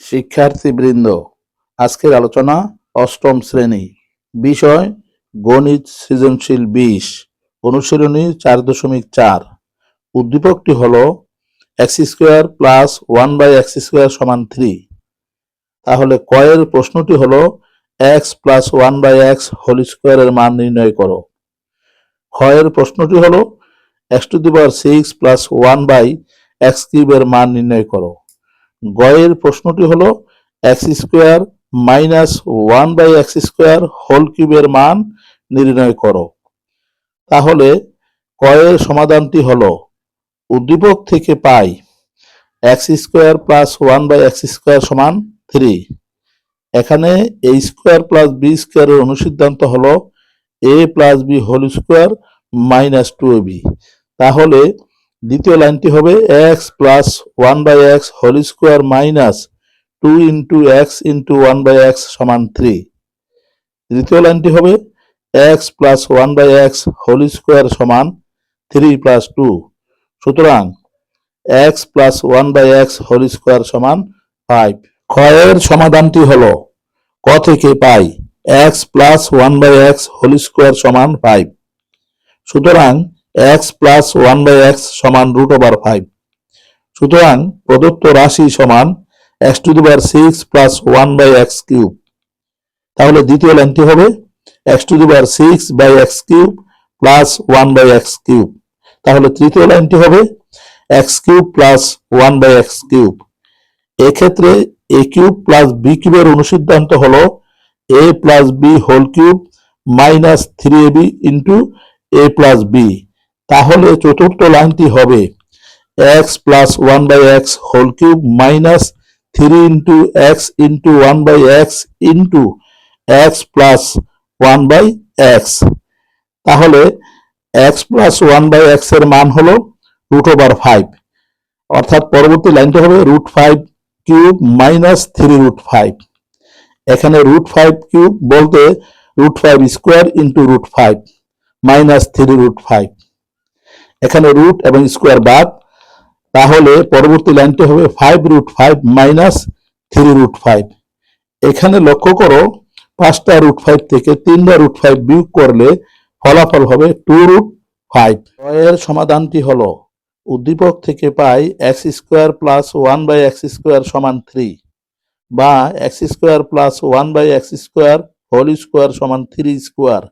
শিক্ষার্থীবৃন্দ, আজকের আলোচনা অষ্টম শ্রেণি। বিষয়, গণিত সৃজনশীল বিশ, অনুশীলনী চার দশমিক চার। উদ্দীপকটি হল x square plus one by x square সমান থ্রি। তাহলে কয়ের প্রশ্নটি হল, x plus one by x whole স্কোয়ারের মান নির্ণয় করো। ক্ষয়ের প্রশ্নটি হল, x to the power six plus one by x কিউবের মান নির্ণয় করো। গয়ের প্রশ্নটি হলো x square minus one by x square whole কিউবের মান নির্ণয় করো। তাহলে কয়ের সমাধানটি হলো, উদ্দীপক থেকে পাই x square plus one by x square সমান থ্রি এখানে এ স্কোয়ার প্লাস বি স্কোয়ারের অনুসিদ্ধান্ত হলো a plus b whole square minus two b তাহলে দ্বিতীয় লাইনটি হবে x plus one by x whole square minus two into x into one by x সমান থ্রি তৃতীয় লাইনটি হবে x plus one by x whole square সমান three plus two সুতরাং x plus one by x whole square সমান five ক্ষয়ের সমাধানটি হলো ক থেকে পাই x plus one by x whole square সমান ফাইভ সুতরাং x plus one by x সমান রুট ওভার ফাইভ সুতরাং প্রদত্ত রাশি সমান x to the power six plus one by x cube তাহলে দ্বিতীয় লাইনটি হবে x to the power six by x cube plus one by x cube তাহলে তৃতীয় লাইনটি হবে x cube plus one by x cube এক্ষেত্রে এ কিউব প্লাস বি কিউবের অনুসিদ্ধান্ত হলো a plus b whole cube minus three a b into a plus b তাহলে চতুর্থ লাইনটি হবে x plus one by x whole cube minus three into x into one by x into x plus one by x তাহলে x plus one by এক্সের মান হলো root over five অর্থাৎ পরবর্তী লাইনটা হবে root five cube minus three root five এখানে root five cube বলতে root five square into root five minus three root five এখানে রুট এবং স্কোয়ার বাদ। তাহলে পরবর্তী লাইনটি হবে five root five minus three root five এখানে লক্ষ্য করো, পাঁচটা রুট ফাইভ থেকে তিনটা রুট ফাইভ বিয়োগ করলে ফলাফল হবে টু রুট ফাইভ এর সমাধানটি হলো, উদ্দীপক থেকে পাই x square plus one by x square সমান থ্রি বা x square plus one by x square whole square সমান থ্রি স্কোয়ার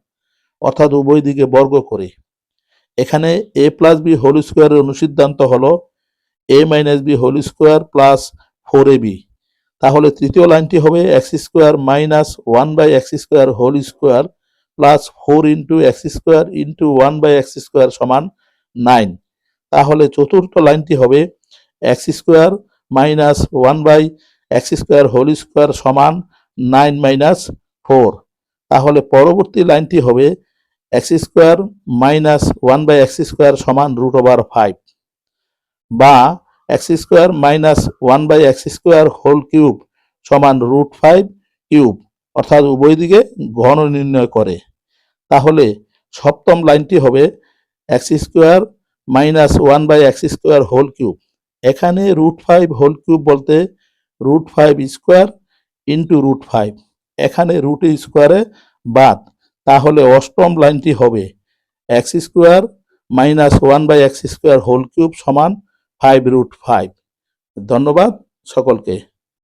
অর্থাৎ উভয় দিকে বর্গ করে। এখানে এ প্লাস বি হোল স্কোয়ারের অনুসিদ্ধান্ত হলো a minus b whole square plus four a b তাহলে তৃতীয় লাইনটি হবে x square minus one by x square whole square plus four into x square into one by x square সমান nine তাহলে চতুর্থ লাইনটি হবে x square minus one by x square whole square সমান নাইন মাইনাস ফোর তাহলে পরবর্তী লাইনটি হবে x square minus one by x square সমান রুট ওভার ফাইভ বা x square minus one by x square whole cube সমান root five cube, অর্থাৎ উভয় দিকে ঘন নির্ণয় করে। তাহলে সপ্তম লাইনটি হবে x square minus one by x square whole cube. এখানে রুট ফাইভ হোল কিউব বলতে root five square into root five. এখানে রুট স্কোয়ারে বাদ। তাহলে অষ্টম লাইনটি হবে x square minus one by x square whole cube সমান ফাইভ রুট ফাইভ। ধন্যবাদ সকলকে।